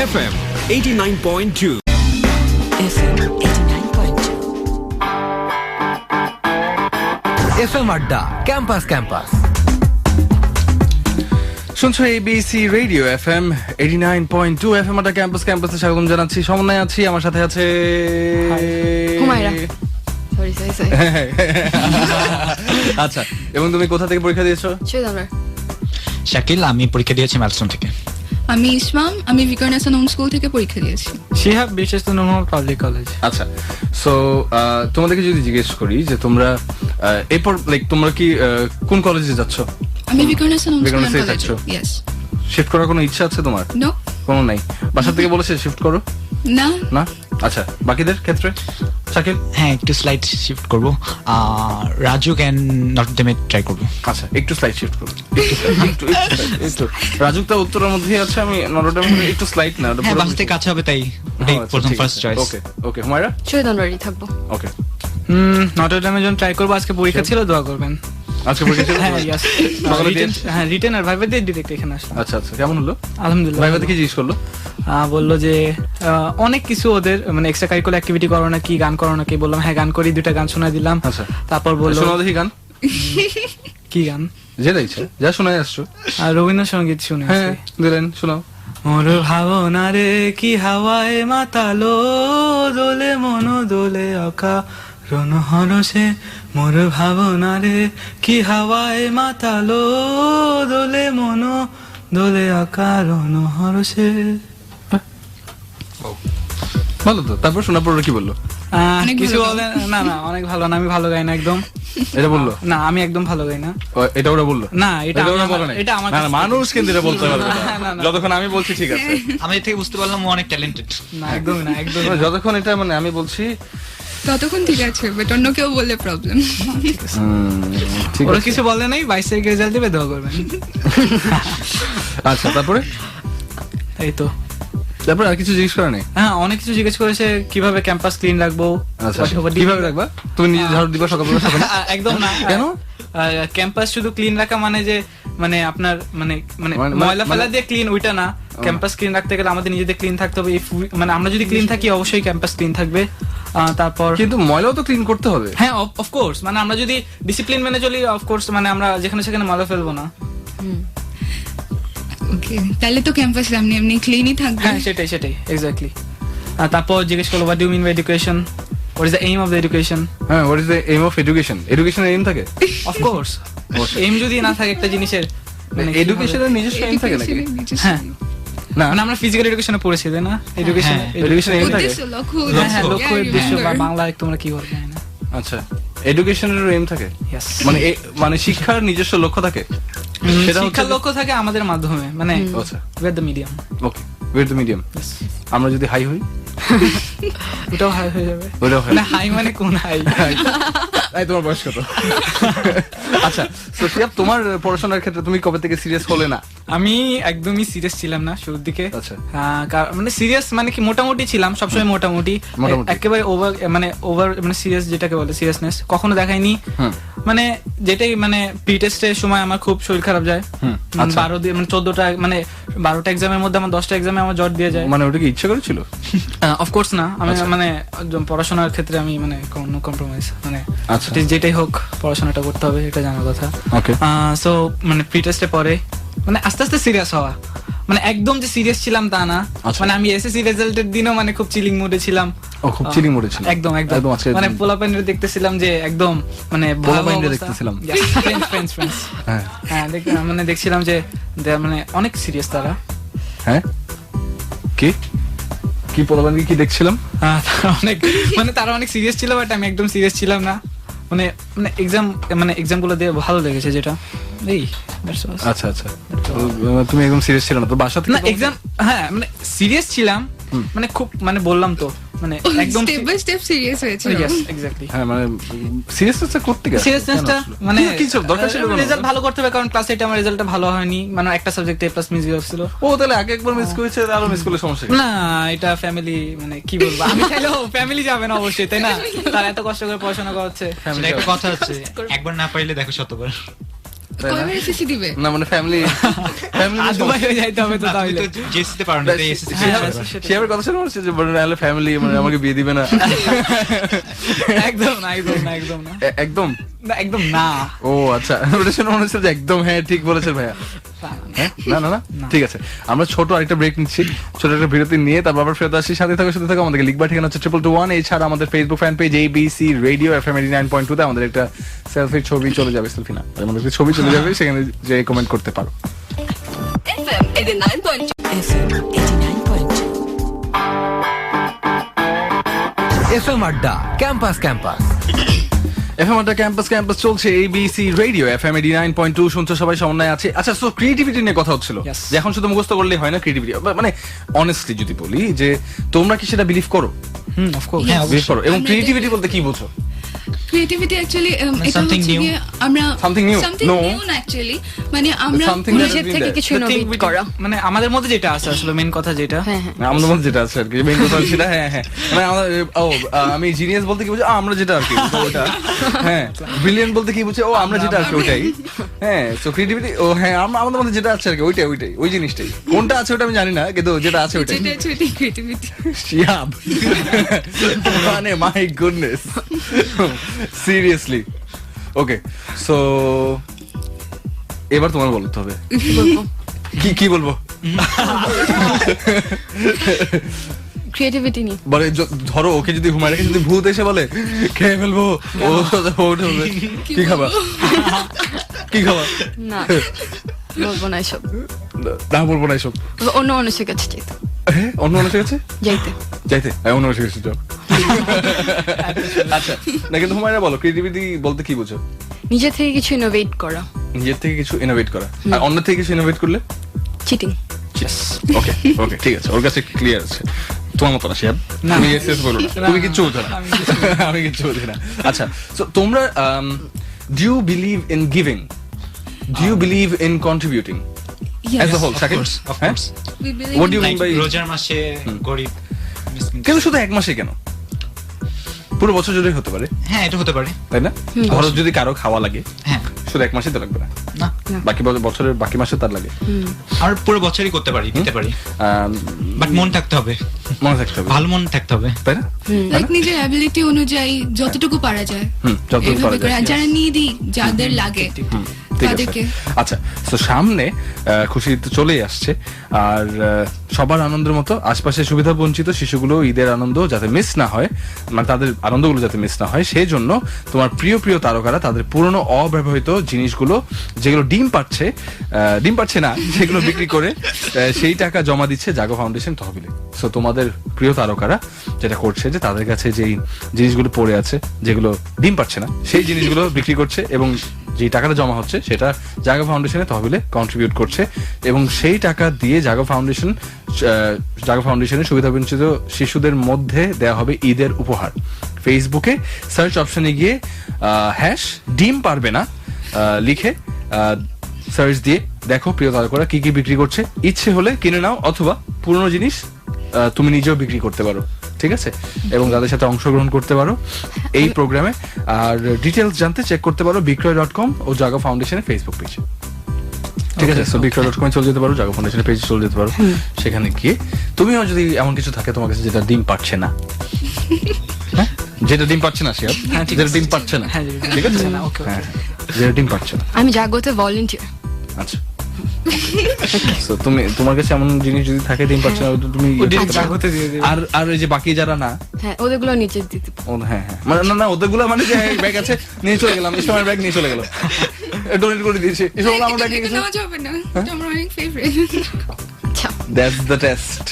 FM 89.2. FM 89.2. F M আড্ডা campus campus শুনছো ABC radio F M eighty nine point two F M আটা campus ক্যাম্পাসে স্বাগতম জানাচ্ছি। সমন্বয় আছি আমার সাথে আছে হুমায়রা। সরি সরি সরি আচ্ছা এবং তুমি কোথা থেকে পরীক্ষা দিয়েছ? শাকিল আমি পরীক্ষা দিয়েছি ম্যালস্টোন থেকে। আমি ইসমাম আমি ভিকারনেসন হোম স্কুল থেকে পরীক্ষা দিয়েছি। শিহাব বিশেষ মোহাম্মদ পাবলিক কলেজ আচ্ছা সো তোমাদেরকে যদি জিজ্ঞেস করি যে তোমরা আহ, এরপর লাইক তোমরা কি আহ, কোন কলেজে যাচ্ছ? আমি ভিকারনেসন হোম স্কুল যাচ্ছ? ইয়েস শিফট করার কোনো ইচ্ছা আছে তোমার? নো কোনো নাই? বাসা থেকে বলেছে শিফট করো? না। না? আচ্ছা বাকিদের ক্ষেত্রে? শাকিল হ্যাঁ একটু স্লাইড শিফট করব। রাজু ক্যান নটরডেমে ট্রাই করব। আচ্ছা একটু স্লাইড শিফট করব একটু একটু slide, উত্তরের মধ্যেই আছে আমি নরডাম একটু স্লাইড না হ্যাঁ বাস থেকে কাছে হবে তাই ওটাই প্রথম first choice okay okay Humayra? সুদামরই থাকব। ওকে হুম নটরডেমের জন্য ট্রাই করব আজকে পরীক্ষা ছিল দোয়া করবেন। আজকে পরীক্ষা হ্যাঁ রিটেন হ্যাঁ রিটেন আর ভাইবা দিয়ে ডিরেক্ট এখানে আসলাম। আচ্ছা আচ্ছা কেমন হলো? আলহামদুলিল্লাহ। ভাইবা দেখে জিজ্ঞেস করল? বলল যে অনেক কিছু ওদের মানে এক্সট্রা কারিকুলার অ্যাক্টিভিটি করো না কি গান করো না কি বললাম হ্যাঁ গান করি দুটা গান শোনা দিলাম। আচ্ছা। তারপর বলল শোনাও দেখি গান। কি গান? যেটা ইচ্ছা যা শোনাই আসছো। আর রবীন্দ্রসঙ্গীত শুনে হ্যাঁ দিলেন শোনাও। মোর ভাবনা রে কি হাওয়ায় মাতালো দোলে মন দোলে অকা রণ হরসে মোর ভাবনা রে কি হাওয়ায় মাতালো দোলে মন দোলে অকা রণ হরসে ভালো তো তারপর পর ওরা কি বলল? কিছু বলে না না অনেক ভালো না আমি ভালো গাই না একদম। এটা বলল? না আমি একদম ভালো গাই না। এটা ওরা বলল? না এটা ওরা বলে নাই? এটা আমার না, না, মানুষ কিন্তু এটা বলতে পারবে না। না, না, না। যতক্ষণ আমি বলছি ঠিক আছে। আমি এর থেকে বুঝতে পারলাম ও অনেক ট্যালেন্টেড না একদমই না একদম যতক্ষণ এটা মানে আমি বলছি ততক্ষণ ঠিক আছে বাট অন্য কেউ বললে প্রবলেম ওরা কিছু বলে নাই বাইশ তারিখে রেজাল্ট দেবে দোয়া করবেন। আচ্ছা তারপরে? এই তো। তারপরে আর কিছু জিজ্ঞেস করে নেই? হ্যাঁ অনেক কিছু জিজ্ঞেস করেছে কীভাবে ক্যাম্পাস ক্লিন রাখব আচ্ছা কীভাবে রাখবা? তুমি নিজে ঝাড়ু দিবা সকালবেলা সকালে একদম না। কেন? ক্যাম্পাস শুধু ক্লিন রাখা মানে যে মানে আপনার মানে মানে মানে- ময়লা ফেলা মানে- দিয়ে ক্লিন ওইটা না। ক্যাম্পাস ক্লিন রাখতে গেলে আমাদের নিজেদের ক্লিন থাকতে হবে মানে আমরা যদি ক্লিন থাকি অবশ্যই ক্যাম্পাস ক্লিন থাকবে। তারপর কিন্তু ময়লাও তো ক্লিন করতে হবে। হ্যাঁ অফকোর্স মানে আমরা যদি ডিসিপ্লিন মেনে চলি অফকোর্স মানে আমরা যেখানে সেখানে ময়লা ফেলব না। ওকে তাহলে তো ক্যাম্পাস এমনি এমনি ক্লিনই থাকবে। হ্যাঁ সেটাই সেটাই এক্স্যাক্টলি তারপর জিজ্ঞেস করল what you mean by education what is the aim of the education হ্যাঁ what is the aim of education education aim থাকে? অফকোর্স এইম যদি না থাকে একটা জিনিসের মানে এডুকেশনের নিজস্ব এইম থাকে নাকি? হ্যাঁ। না। মানে আমরা ফিজিক্যাল এডুকেশনে পড়েছি তাই না? এডুকেশন হ্যাঁ, থাকে? লক্ষ্য হ্যাঁ হ্যাঁ উদ্দেশ্য। লক্ষ্য উদ্দেশ্য বা remember. বাংলায় তোমরা কি না? আচ্ছা এডুকেশনের এইম থাকে? মানে মানে শিক্ষার নিজস্ব লক্ষ্য থাকে? সেটা শিক্ষার লক্ষ্য থাকে আমাদের মাধ্যমে মানে আচ্ছা। With the medium okay with the medium আমরা যদি হাই হই? ওটাও হাই হয়ে যাবে। ওটাও হাই হাই মানে কোন হাই এই তোমার বয়স কত আচ্ছা তোমার পড়াশোনার ক্ষেত্রে তুমি কবে থেকে সিরিয়াস হলে না আমি একদমই সিরিয়াস ছিলাম না শুরুর দিকে আচ্ছা। মানে সিরিয়াস মানে কি মোটামুটি ছিলাম সবসময় মোটামুটি। একেবারে ওভার মানে ওভার মানে সিরিয়াস যেটাকে বলে সিরিয়াসনেস কখনো দেখাইনি মানে যেটাই মানে প্রি টেস্টের সময় আমার খুব শরীর খারাপ যায় হুম, আচ্ছা। বারো দিয়ে মানে চোদ্দটা মানে বারোটা এক্সামের মধ্যে আমার দশটা এক্সামে আমার জ্বর দিয়ে যায় মানে ওটা কি ইচ্ছে করেছিল অফকোর্স না আমি আচ্ছা। মানে একদম পড়াশোনার ক্ষেত্রে আমি মানে কোনো কম্প্রোমাইজ মানে আচ্ছা। যেটাই হোক পড়াশোনাটা করতে হবে এটা জানার কথা। সো মানে প্রি টেস্টে পরে মানে আস্তে আস্তে সিরিয়াস হওয়া। মানে একদম যে সিরিয়াস ছিলাম তা না। আচ্ছা। মানে আমি এসএসসি রেজাল্টের দিনও মানে খুব চিলিং মুডে ছিলাম। ও খুব চিলিং মোডে ছিল একদম একদম। মানে পোলাপাইনরে দেখতেছিলাম যে একদম মানে পোলাপাইনরে দেখতেছিলাম। ফ্রেন্ডস ফ্রেন্ডস ফ্রেন্ডস হ্যাঁ। হ্যাঁ মানে দেখছিলাম যে মানে অনেক সিরিয়াস তারা। হ্যাঁ? কি? কি পোলাবানকে কি দেখছিলাম? অনেক মানে তারা অনেক সিরিয়াস ছিল বাট আমি একদম সিরিয়াস ছিলাম না। মানে মানে এক্সাম মানে এক্সামগুলো দিয়ে ভালো লেগেছে যেটা। এই আচ্ছা আচ্ছা। তো, তুমি একদম সিরিয়াস ছিল না? তো বাসা না এক্সাম হ্যাঁ মানে সিরিয়াস ছিলাম। মানে খুব মানে বললাম তো। মানে একদম স্টেপ বাই স্টেপ সিরিয়াস হয়েছে ইয়েস এক্স্যাক্টলি হ্যাঁ মানে সিরিয়াসনেসটা করতে গেছে। সিরিয়াসনেসটা মানে কিছু দরকার ছিল রেজাল্ট ভালো করতে হবে কারণ ক্লাস এইটে আমার রেজাল্টটা ভালো হয়নি। মানে একটা সাবজেক্টে প্লাস মিস ছিল ও তাহলে আগে একবার মিস করেছে আরও মিস করলে সমস্যা না এটা ফ্যামিলি মানে কি বলব? আমি চাইলেও ফ্যামিলি যাবে না অবশ্যই তাই না? তারা এত কষ্ট করে পড়াশোনা করাচ্ছে। সেটা একটা কথা হচ্ছে একবার না পাইলে দেখো শতবার। এসএসসি দিবে না মানে ফ্যামিলি ফ্যামিলি আর হয়ে যাইতে হবে তো তাহলে জেসিতে পারো না এসএসসি শিয়াবের কথা শুনে যে নাহলে ফ্যামিলি মানে আমাকে বিয়ে দিবে না একদম না একদম না একদম না একদম না একদম না ও আচ্ছা ওটা শুনে মনে হচ্ছে যে একদম হ্যাঁ ঠিক বলেছে ভাইয়া? না না না? ঠিক আছে। আমরা ছোট আরেকটা ব্রেক নিচ্ছি। ছোট একটা বিরতি নিয়ে তারপর আবার ফেরত আসছি সাথে থাকো সাথে থাকো। আমাদের লিখবার ঠিকানা হচ্ছে ট্রিপল টু ওয়ান এছাড়া আমাদের ফেসবুক ফ্যান পেজ এই BC radio F M eighty nine point টুতে আমাদের একটা সেলফির ছবি চলে যাবে সেলফি না। আমাদের ছবি চলে যাবে সেখানে যে কমেন্ট করতে পারো। FM 89.2 FM 89.2 এফ এম আড্ডা ক্যাম্পাস ক্যাম্পাস এফএম আড্ডা ক্যাম্পাস ক্যাম্পাস চলছে ABC radio F M eighty nine point two শুনছো সবাই সমন্বয় আছে। আচ্ছা সো ক্রিয়েটিভিটি নিয়ে কথা হচ্ছিল। যে এখন শুধু মুখস্থ করলেই হয় না ক্রিয়েটিভিটি মানে অনেস্টলি যদি বলি যে তোমরা কি সেটা বিলিভ করো? হুম অফকোর্স হ্যাঁ বিলিভ করো। এবং ক্রিয়েটিভিটি বলতে কি বুঝো? ক্রিয়েটিভিটি অ্যাকচুয়ালি এটা হচ্ছে? গিয়ে আমরা Something new? সামথিং নিউ না অ্যাকচুয়ালি মানে আমরা নিজের থেকে কিছু ইনোভেট করা। মানে আমাদের মধ্যে যেটা আছে আসলে মেন কথা যেটা। হ্যাঁ হ্যাঁ। আমাদের মধ্যে যেটা আছে আর কি মেইন কথা সেটা হ্যাঁ হ্যাঁ। মানে আমাদের ও আমি জিনিয়াস বলতে কি বুঝি? আমরা যেটা আর কি ওটা। হ্যাঁ ব্রিলিয়েন্ট বলতে কি বুঝি? ও আমরা যেটা আর কি ওটাই। হ্যাঁ সো ক্রিয়েটিভিটি ও হ্যাঁ আমরা আমাদের মধ্যে যেটা আছে আর কি ওইটাই ওইটাই ওই জিনিসটাই। কোনটা আছে ওটা আমি জানি না কিন্তু যেটা আছে ওইটাই যেটা অ্যাকচুয়ালি ক্রিয়েটিভিটি শিয়াব। মানে my goodness seriously okay so এবার তোমার বলতে হবে। বলব কি কি বলব? ক্রিয়েটিভিটি নিয়ে। মানে ধরো ওকে যদি ঘুমায় রেখে যদি ভূত এসে বলে খেয়ে ফেলব ও বলবে, কি খাবা? কি খাবা? না বলব না এসব। না বলব না এসব। অন্য মানুষের কাছে যেতে হ্যাঁ, অন্য মানুষের কাছে? যাইতে। যাইতে। হ্যাঁ, অন্য মানুষের কাছে যাও। আচ্ছা না কিন্তু হুমায়রা বলো ক্রিয়েটিভিটি বলতে কি বুঝো? নিজে থেকে কিছু ইনোভেট করা। নিজের থেকে কিছু ইনোভেট করা। আর অন্য থেকে কিছু ইনোভেট করলে? চিটিং ওকে ওকে ঠিক আছে ওর কাছে ক্লিয়ার আছে। তোমার মতো না শিয়াব না। তুমি এসএস বলো না। তুমি কিচ্ছু বুঝো না। আমি কিচ্ছু বুঝি না। আচ্ছা সো তোমরা do you believe in giving do you believe in contributing course, of হ্যাঁ course. What do you mean by কেন শুধু এক মাসে কেন? পুরো বছর জুড়ে হতে পারে। হ্যাঁ এটা হতে পারে। তাই না? ধরো যদি কারও খাওয়া লাগে হ্যাঁ। শুধু এক মাসে তো লাগবে না। না। বাকি বছরের বাকি মাসে তার লাগে। আর পুরো বছরই করতে পারি দিতে পারি। বাট মন থাকতে হবে। মন থাকতে হবে। ভালো মন থাকতে হবে। তাই না? লাইক নিজের অ্যাবিলিটি অনুযায়ী যতটুকু পারা যায় হুম যতটুকু পারা যায় যারা নিদি যাদের লাগে। ঠিক আছে আচ্ছা তো সামনে খুশি তো চলেই আসছে। আর সবার আনন্দের মতো আশপাশে সুবিধা বঞ্চিত শিশুগুলো ঈদের আনন্দ যাতে মিস না হয় মানে তাদের আনন্দগুলো যাতে মিস না হয় সেই জন্য তোমার প্রিয় প্রিয় তারকারা তাদের পুরনো অব্যবহৃত জিনিসগুলো যেগুলো ডিম পাচ্ছে ডিম পাচ্ছে না সেগুলো বিক্রি করে সেই টাকা জমা দিচ্ছে জাগো ফাউন্ডেশন তহবিলে। সো তোমাদের প্রিয় তারকারা যেটা করছে যে তাদের কাছে যেই জিনিসগুলো পড়ে আছে যেগুলো ডিম পাচ্ছে না সেই জিনিসগুলো বিক্রি করছে এবং যে টাকাটা জমা হচ্ছে, সেটা জাগো ফাউন্ডেশনে তহবিলে কন্ট্রিবিউট করছে এবং সেই টাকা দিয়ে জাগো ফাউন্ডেশন জাগো ফাউন্ডেশনের সুবিধাবঞ্চিত শিশুদের মধ্যে দেওয়া হবে ঈদের উপহার। ফেসবুকে সার্চ অপশনে গিয়ে হ্যাশ ডিম পারবে না লিখে সার্চ দিয়ে দেখো প্রিয় তারকরা কি কি বিক্রি করছে। ইচ্ছে হলে কিনে নাও অথবা পুরনো জিনিস তুমি নিজেও বিক্রি করতে পারো। ঠিক আছে? এবং তাদের সাথে অংশগ্রহণ করতে পারো এই প্রোগ্রামে। আর ডিটেলস জানতে চেক করতে পারো বিক্রয় ডট কম ও জাগো ফাউন্ডেশনের ফেসবুক পেজ ঠিক আছে? সো বিক্রয় ডট কমে চলে যেতে পারো জাগো ফাউন্ডেশনের পেজে চলে যেতে পারো। সেখানে গিয়ে তুমিও যদি এমন কিছু থাকে তোমার কাছে যেটা ডিম পাচ্ছে না। হ্যাঁ? যেটা ডিম পাচ্ছে না শিয়াব হ্যাঁ, যেটা ডিম পাচ্ছে না। হ্যাঁ, ঠিক আছে. হ্যাঁ হ্যাঁ। যেটা ডিম পাচ্ছে না। আমি জাগোতে ভলেন্টিয়ার আচ্ছা। So, তুমি তোমার কাছে এমন জিনিস যদি থাকে ডিম পাচ্ছে না তুমি ইয়ে দিয়ে দেবে। আর আর ওই যে বাকি যারা না? হ্যাঁ ওদেরগুলো নিচে দিতে ও হ্যাঁ হ্যাঁ। মানে না না ওদেরগুলো মানে যে ব্যাগ আছে নিয়ে চলে গেলাম এই সময় ব্যাগ নিয়ে চলে গেল। ডোনেট করে দিয়েছি। এই সময় আমার ব্যাগ নিয়ে এটা যাবে না আমার অনেক favourite that's the test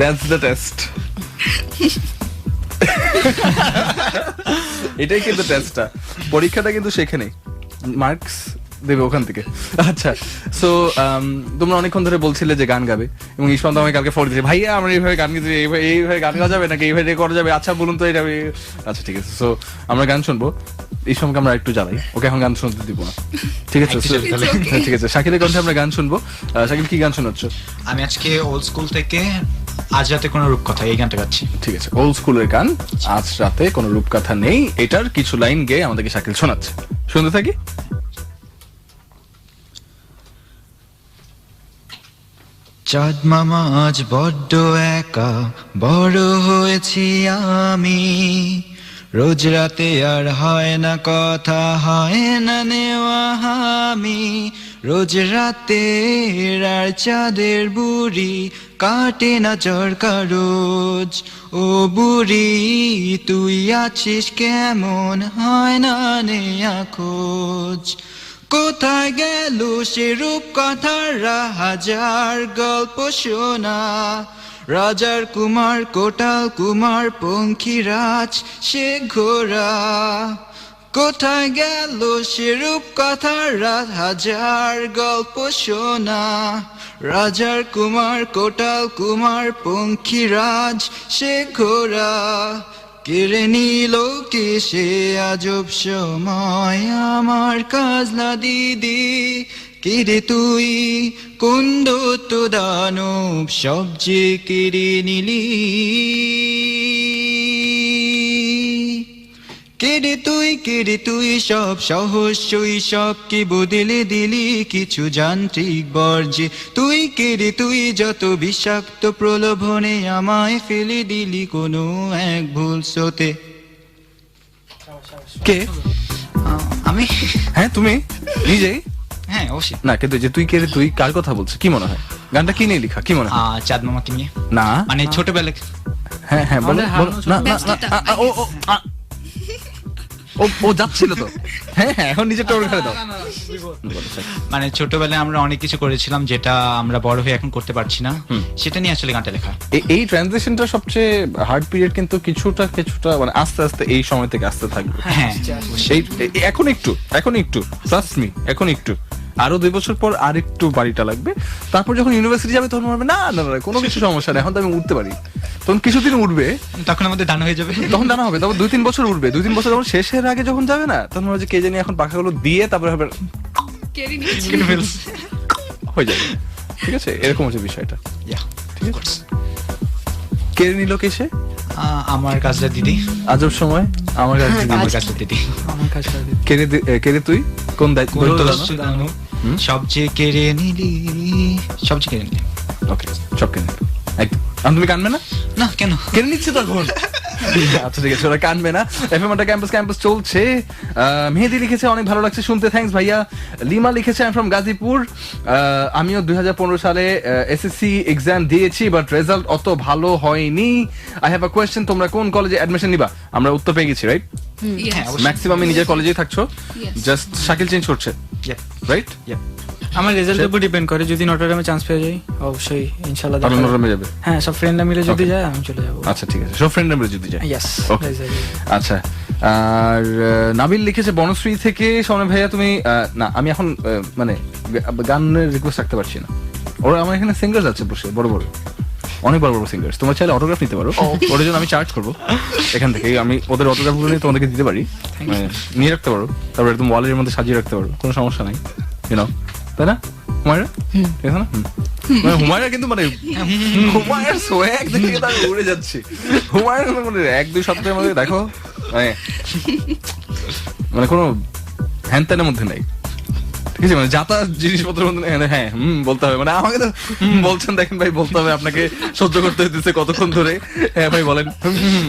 that's the test এটাই কিন্তু টেস্টটা পরীক্ষাটা কিন্তু সেখানেই। মার্কস দেবে ওখান থেকে। আচ্ছা সো তোমরা অনেকক্ষণ ধরে বলছিলে যে গান গাবে এবং ঈশান্ত আমাকে কালকে ফোন দিয়েছে ভাইয়া আমরা এইভাবে গান গেছি এইভাবে এইভাবে গান গাওয়া যাবে নাকি এইভাবে করা যাবে? আচ্ছা বলুন তো এটা এই- আচ্ছা ঠিক আছে সো আমরা গান শুনব। ঈশামকে আমরা একটু জ্বালাই ওকে এখন গান শুনতে দিব না। ঠিক আছে হ্যাঁ, ঠিক আছে শাকিলের কণ্ঠে আমরা গান শুনব। শাকিল কি গান শোনাচ্ছ? আমি আজকে ওল্ড স্কুল থেকে আজ রাতে কোনো রূপকথা এই গানটা গাচ্ছি। ঠিক আছে ওল্ড স্কুলের গান আজ রাতে কোনো রূপকথা নেই এটার কিছু লাইন গেয়ে আমাদেরকে শাকিল শোনাচ্ছে। শুনতে থাকি? চাঁদ মামা, আজ বড্ড একা, বড় হয়েছি আমি। রোজ রাতে আর হয় না কথা, হয় না নেওয়া আমি রোজ রাতে আর চাঁদের বুড়ি, কাটে না চরকা রোজ ও বুড়ি, তুই আছিস কেমন? হয় না নেয়া খোঁজ। কোথায় গেল সে রূপ কথারা হাজার গল্প শোনা? রাজার কুমার, কোটাল কুমার, পঙ্খিরাজ, সে ঘোড়া। কোথায় গেল সে রূপ কথারা হাজার গল্প শোনা? রাজার কুমার, কোটাল কুমার, পঙ্খিরাজ, সে ঘোড়া। কেড়ে নিল কে সে আজব সময় আমার কাজলা দিদি। কেড়ে তুই? কুন্দ তো দানব সবজি কিরে নিলি। কেড়ে তুই কেড়ে তুই সব সহস্যই সব কি বদলে দিলি কিছু যান্ত্রিক বর্জে তুই কেড়ে তুই যত বিষাক্ত প্রলোভনে আমায় ফেলে দিলি কোনো এক ভুল স্রোতে। কে? আমি। হ্যাঁ তুমি? নিজেই হ্যাঁ অবশ্যই। না কিন্তু যে তুই কে রে, তুই কার কথা বলছিস? কি মনে হয়? গানটা কি নিয়ে লেখা? কি মনে হয়? চাঁদ মামাকে নিয়ে। না। মানে ছোটবেলা হ্যাঁ হ্যাঁ বলো না না, ও ও ও যাচ্ছিল তো। হ্যাঁ হ্যাঁ এখন নিজে টোর ঘরে দাও। মানে ছোটবেলায় আমরা অনেক কিছু করেছিলাম যেটা আমরা বড় হয়ে এখন করতে পারছি না। সেটা নিয়ে আসলে গানটা লেখা। এই ট্রানজিশনটা সবচেয়ে হার্ড পিরিয়ড কিন্তু কিছুটা কিছুটা মানে আস্তে আস্তে এই সময় থেকে আসতে থাকবে। হ্যাঁ সেই এখন একটু এখন একটু ট্রাস্ট মি এখন একটু। আরও দুই বছর পর আর একটু বাড়িটা লাগবে। তারপর যখন ইউনিভার্সিটি যাবে তখন ভাববে না না না কোনো কিছু সমস্যা নেই এখন তো আমি উঠতে পারি। তখন কিছুদিন উঠবে। তখন আমাদের ডানা হয়ে যাবে। তখন ডানা হবে তারপর দুই তিন বছর উঠবে। দুই তিন বছর যখন শেষের আগে যখন যাবে না তখন মনে হচ্ছে কে জানি এখন পাখাগুলো দিয়ে তারপরে হবে হয়ে যাবে। ঠিক আছে? এরকম হচ্ছে বিষয়টা। ঠিক আছে? কেড়ে নিল কে সে? আমার কাজটা দিদি। আজব সময়? আমার কাছে দিদি। আমার কাজটা দিদি। আমার কাজটা কেড়ে দি- এ, কেড়ে তুই? কোন দায়িত্ব দায়িত্ব? জানো? সব যে কেড়ে নিলি। সব যে কেড়ে নিলি। ওকে সব কেড়ে নিলি। একদম তুমি কানবে না? না কেন? কেড়ে নিচ্ছে তখন আচ্ছা ঠিক আছে ওরা কানবে না। এফএম একটা ক্যাম্পাস ক্যাম্পাস চলছে। আহ, মেহেদি লিখেছে অনেক ভালো লাগছে শুনতে। থ্যাঙ্কস ভাইয়া। লিমা লিখেছে আই ফ্রম গাজীপুর। আমিও দুই হাজার পনেরো সালে এসএসসি এক্সাম দিয়েছি বাট রেজাল্ট অত ভালো হয়নি। আই হ্যাভ আ কোয়েশ্চেন তোমরা কোন কলেজে অ্যাডমিশন নিবা? আমরা উত্তর পেয়ে গেছি রাইট হ্যাঁ ম্যাক্সিমাম নিজের কলেজেই থাকছো? জাস্ট শাকিল চেঞ্জ করছে রাইট. আমার রেজাল্টের উপর ডিপেন্ড করে যদি নটরডেমে চান্স পেয়ে যাই অবশ্যই ইনশাআল্লাহ আর দেখা যাবে। হ্যাঁ সব ফ্রেন্ডরা মিলে যদি যায় আমি চলে যাব। আচ্ছা ঠিক আছে। সব ফ্রেন্ড মিলে যদি যায়? ইয়েস. আচ্ছা আর নাবিল লিখেছে বনশ্রী থেকে সোনা ভাইয়া তুমি না আমি এখন মানে গানের রিকোয়েস্ট রাখতে পারছি না। ওরা আমার এখানে সিঙ্গার্স আছে বসে বড় বড়। অনেক বড় বড় সিঙ্গার্স তোমার চাইলে অটোগ্রাফ নিতে পারো। ওদের জন্য আমি চার্জ করব। এখান থেকে আমি ওদের অটোগ্রাফগুলো নিয়ে তোমাদেরকে দিতে পারি। মানে নিয়ে রাখতে পারো। তারপর একদম ওয়ালের মধ্যে সাজিয়ে রাখতে পারো। কোনো সমস্যা নাই। ইউনো তাই না? হুমায়রা? আছে না? মানে হুমায়রা কিন্তু মানে হুমায়রার সোয়াগ দেখে তার উড়ে যাচ্ছে। হুমায়রা মানে এক দুই সপ্তাহের মধ্যে দেখো মানে মানে কোনো হ্যান ত্যানের মধ্যে নাই। ঠিক আছে? মানে যাতায়াত জিনিসপত্রের মধ্যে হ্যাঁ, হুম বলতে হবে। মানে আমাকে তো হুম, বলছেন দেখেন ভাই বলতে হবে আপনাকে সহ্য করতে হইতেছে কতক্ষণ ধরে। হ্যাঁ ভাই বলেন।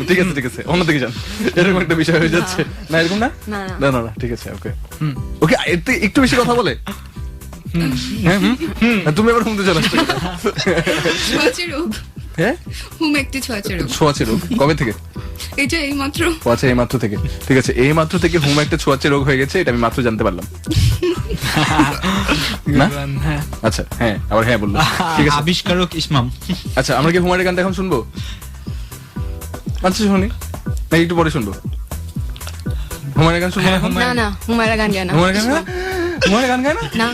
ঠিক আছে ঠিক আছে। অন্যদিকে যান। এরকম একটা বিষয় হয়ে যাচ্ছে। না এরকম না? না, না ঠিক আছে ওকে। ওকে একটু বেশি কথা বলে। তুমি এবার হুমতে চলে আসছো ছোঁয়াচে রোগ। হ্যাঁ হুম একটি ছোঁয়াচে রোগ। ছোঁয়াচে রোগ। কবে থেকে? এটা এই মাত্র। আচ্ছা এই মাত্র থেকে। ঠিক আছে এই মাত্র থেকে হুম একটা ছোঁয়াচে রোগ হয়ে গেছে এটা আমি মাত্র জানতে পারলাম। না? হ্যাঁ। আচ্ছা হ্যাঁ আবার হ্যাঁ বলল। ঠিক আছে। আবিষ্কারক ইসমাম। আচ্ছা আমরা কি হুমারের গানটা এখন শুনব? আচ্ছা শুনি। না একটু পরে শুনব। হুমারের গান শুনব না না না গান গায় না। গান গায় না? গান গায় না? না।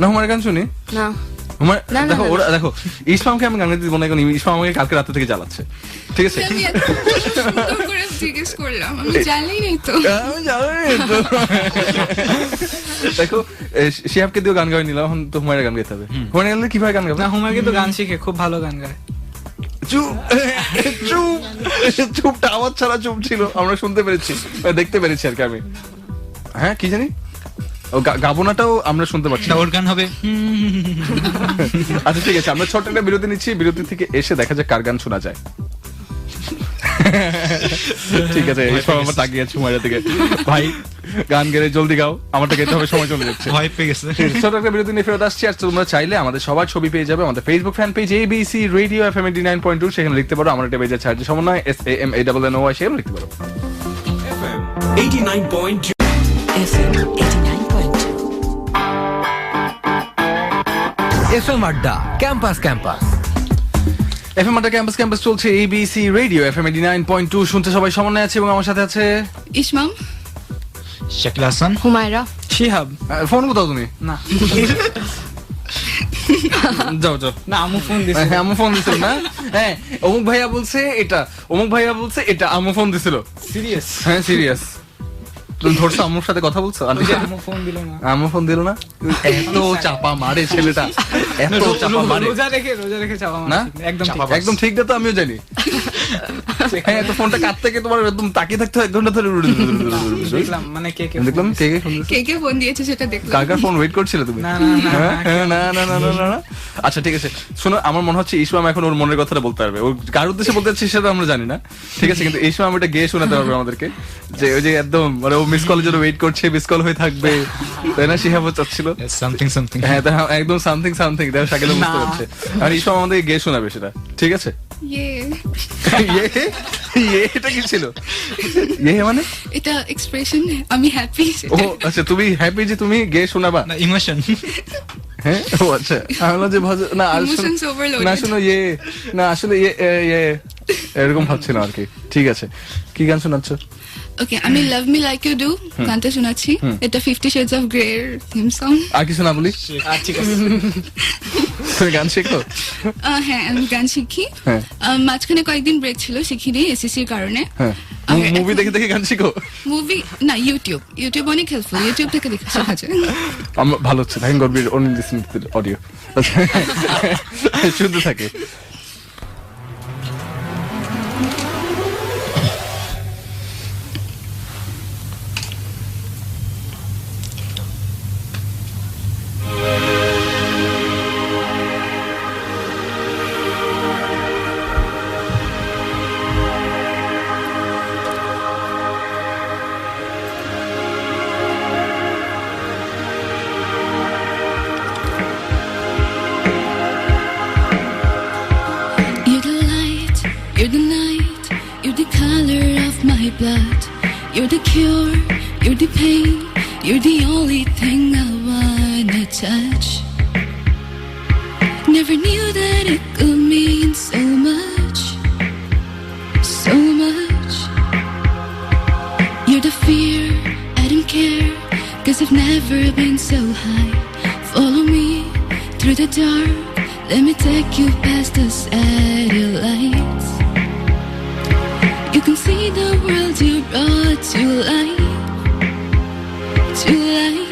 না হুমারের গান শুনি? না। হুমার দেখো ওরা দেখো ইসমামকে আমি গান গাইতে দিব না এখন ইসমাম আমাকে কালকে রাতে থেকে জ্বালাচ্ছে। ঠিক আছে? আমি এত সুন্দর করে জিজ্ঞেস করলাম আমি জানি তো। আমি জানি তো। দেখো শিহাবকে দিয়েও গান গাই নিলাম এখন তো হুমায়ের গান গাইতে হবে। হুমায়ের গান কীভাবে গান গাবে? না হুমার কিন্তু গান শিখে খুব ভালো গান গায়। চুপ চুপ চুপটা আওয়াজ ছাড়া চুপ ছিল আমরা শুনতে পেরেছি দেখতে পেরেছি আর কি আমি। হ্যাঁ কি জানি? ও গাবনাটাও আমরা শুনতে পাচ্ছি। না, ওর গান হবে। আচ্ছা ঠিক আছে আমরা ছোট্ট একটা বিরতি নিচ্ছি। বিরতি থেকে এসে দেখা যাক কার গান শোনা যায়। ঠিক আছে এই সময় আমার তাকিয়ে আছে সময় থেকে। ভাই গান গেলে জলদি গাও আমারটা গেতে হবে সময় চলে যাচ্ছে। ভয় পেয়ে গেছে। ছোট একটা বিরতি নিয়ে ফেরত আসছি। আর তোমরা চাইলে আমাদের সবার ছবি পেয়ে যাবে। আমাদের Facebook fan page ABC radio F M nine point two সেখানে লিখতে পারো। আমার একটা পেজে ছাড়ছে Samannoy S A M A double N O I সেখানে লিখতে পারো। FM 89.2. FM এফ এম আড্ডা ক্যাম্পাস ক্যাম্পাস। এফ এম আড্ডা ক্যাম্পাস ক্যাম্পাস চলছে ABC radio F M eighty nine point two. শুনতে সবাই সমন্বয় আছে এবং আমার সাথে আছে ইসমাম শাকিল হাসান। হুমায়রা। শিহাব। ফোন কোথাও তুমি? না। যাও যাও। না আমু ফোন দিছে হ্যাঁ আমু ফোন দিছিল না? হ্যাঁ অমুক ভাইয়া বলছে এটা অমুক ভাইয়া বলছে এটা আমু ফোন দিছিল। সিরিয়াস হ্যাঁ সিরিয়াস তুমি ধরছো আম্মুর সাথে কথা বলছো? ফোন দিল না। আম্মু ফোন দিল না? এত চাপা মারে ছেলেটা। এত চাপা মারে। রোজা রেখে রোজা রেখে চাপা না? মারছি। একদম ঠিক। একদম ঠিক না তো আমিও জানি। হ্যাঁ তো ফোনটা কাট থেকে তোমার একদম তাকিয়ে থাকতে হয়? এক ঘণ্টা ধরে দেখলাম মানে কে কে দেখলাম কে কে ফোন কে কে ফোন দিয়েছে সেটা দেখলাম। কার কার ফোন ওয়েট করছিলে তুমি? হ্যাঁ? হ্যাঁ, না না না না না না। আচ্ছা ঠিক আছে। শোনো আমার মনে হচ্ছে ইসমাম এখন ওর মনের কথাটা বলতে পারবে। ও কার উদ্দেশ্যে বলতে চাচ্ছে সেটা আমরা জানি না। ঠিক আছে কিন্তু ইসমাম এটা গেয়ে শোনাতে পারবে আমাদেরকে। যে ওই যে একদম মানে ও মিস কলের জন্য ওয়েট করছে মিস কল হয়ে থাকবে। তাই না শিহাবও চাচ্ছিল? সামথিং সামথিং হ্যাঁ একদম সামথিং সামথিং দেখো বুঝতে পারছে। আর ইসমাম আমাদেরকে গেয়ে শোনাবে সেটা। ঠিক আছে? ইয়ে। ইয়ে? ইয়ে? এটা কি ছিল? ইয়ে মানে? এটা এক্সপ্রেশন আমি হ্যাপি ও আচ্ছা তুমি হ্যাপি যে তুমি গেয়ে শোনাবা? না ইমোশন হ্যাঁ? ও আচ্ছা। আমি যে ভজ- না. না শোনো ইয়ে। না আসলে ইয়ে ইয়ে এরকম ভাবছিলাম আর কি। ঠিক আছে। কি গান শোনাচ্ছ? ওকে আমি love me like you do গানটা শোনাচ্ছি। এটা ফিফটি শেডস অফ গ্রে এর থিম সং আর কিছু না বলি? ঠিক আছে। তুমি গান শেখো? হ্যাঁ আমি গান শিখি। হ্যাঁ। মাঝখানে কয়েকদিন ব্রেক ছিল শিখিনি এসএসসির কারণে। হ্যাঁ। মুভি দেখে দেখে গান শিখো? মুভি না ইউটিউব ইউটিউব অনেক হেল্পফুল ইউটিউব থেকে দেখে শেখা যায় আমার ভালো হচ্ছে thank God be only listening to audio শুনতে থাকে। My blood. You're the cure, you're the pain, you're the only thing I wanna touch. Never knew that it could mean so much, so much. You're the fear, I don't care, cause I've never been so high. Follow me through the dark, let me take you past the satellites. You can see the world you brought to life, to life.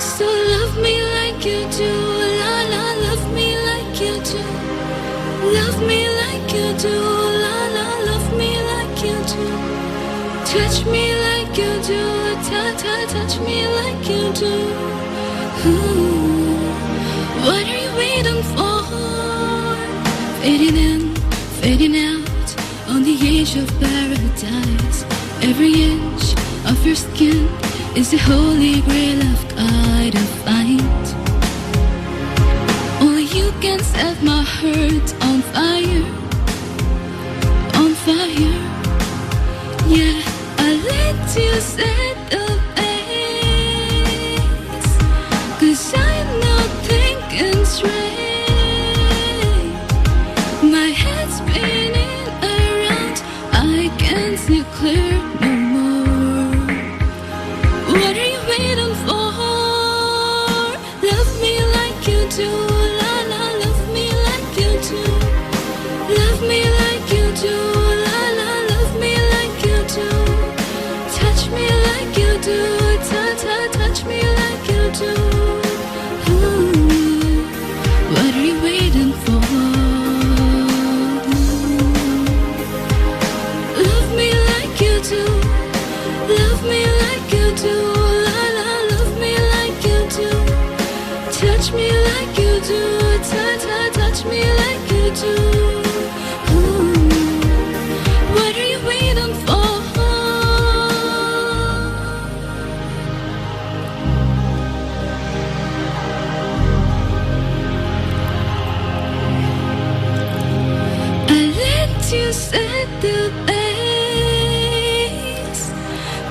So love me like you do, la la, love me like you do. Love me like you do, la la, love me like you do. Touch me like you do, ta ta, touch me like you do. The of paradise. Every inch of your skin is the holy grail I've gotta find. Only you can set my heart on fire, on fire. Yeah, I let you set the pace. Cause I'm not thinking straight. see it clear. Like you do. Touch, touch, touch me like you do. Ooh. What are you waiting for? I let you set the pace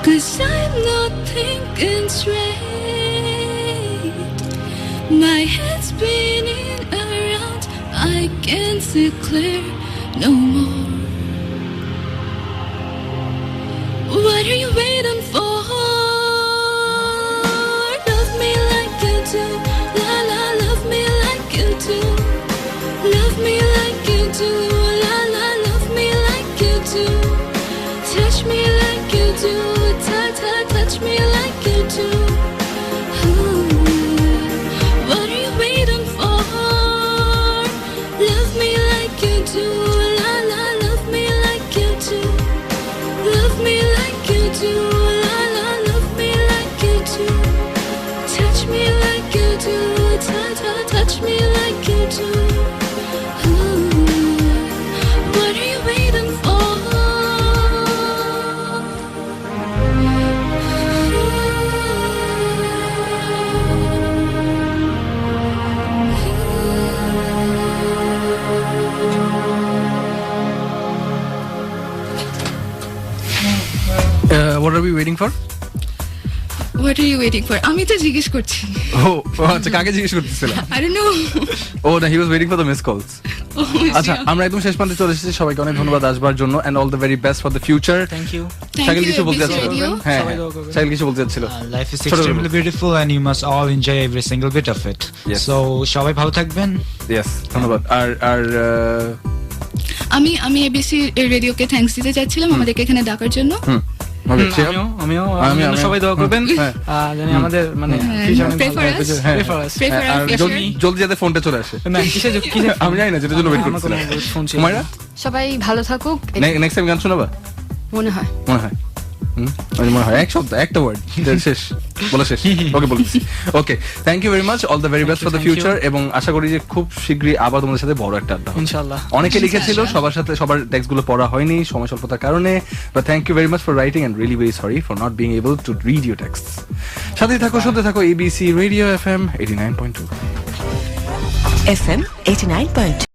Cause I'm not thinking straight My head's spinning around I can't see clear no more What are you waiting for? Love me like you do La la, love me like you do Love me like you do, la la, love me like you do. Touch me like you do, ta ta, touch me like you do. What are you waiting for আমি তো জিজ্ঞেস করছি। ও আচ্ছা কাকে জিজ্ঞেস করতেছিলাম? I don't know ও না he was waiting for the miss calls আচ্ছা আমরা একদম শেষ প্রান্তে চলে এসেছি। সবাইকে অনেক ধন্যবাদ আসবার জন্য and all the very best for the future thank you Shakil কিছু বলতে হ্যাঁ সবাই হ্যাঁ। শাকিল কিছু বলতে যাচ্ছিল। Life is ছোট করে extremely বলো। beautiful and you must all enjoy every single bit of it. So, সবাই ভালো থাকবেন। ইয়েস ধন্যবাদ। আর আর আমি আমি এবিসি রেডিওকে থ্যাঙ্কস দিতে চাচ্ছিলাম। আমাদেরকে এখানে ডাকার জন্য। আমিও আমিও আমি- সবাই দোয়া করবেন। হ্যাঁ। জানি আমাদের মানে হ্যাঁ. হ্যাঁ। জলদি যাতে ফোনটা চলে আসে। আমি জানি না যেটার জন্য ওয়েট সবাই ভালো থাকুক। নেক্সট টাইম গান শোনাবা? মনে হয়। মনে হয়। মনে হয় এক শব্দ একটা ওয়ার্ড শেষ বলা শেষ। ওকে বলছি okay thank you very much all the very best for the future এবং আশা করি যে খুব শীঘ্রই আবার তোমাদের সাথে বড় একটা আড্ডা ইনশাআল্লাহ। অনেকে লিখেছিল সবার সাথে সবার টেক্সটগুলো পড়া হয়নি সময় স্বল্পতার কারণে but thank you very much for writing and really very sorry for not being able to read your text সাথে থাকো শুনতে থাকো ABC radio F M eighty nine point two FM 89.2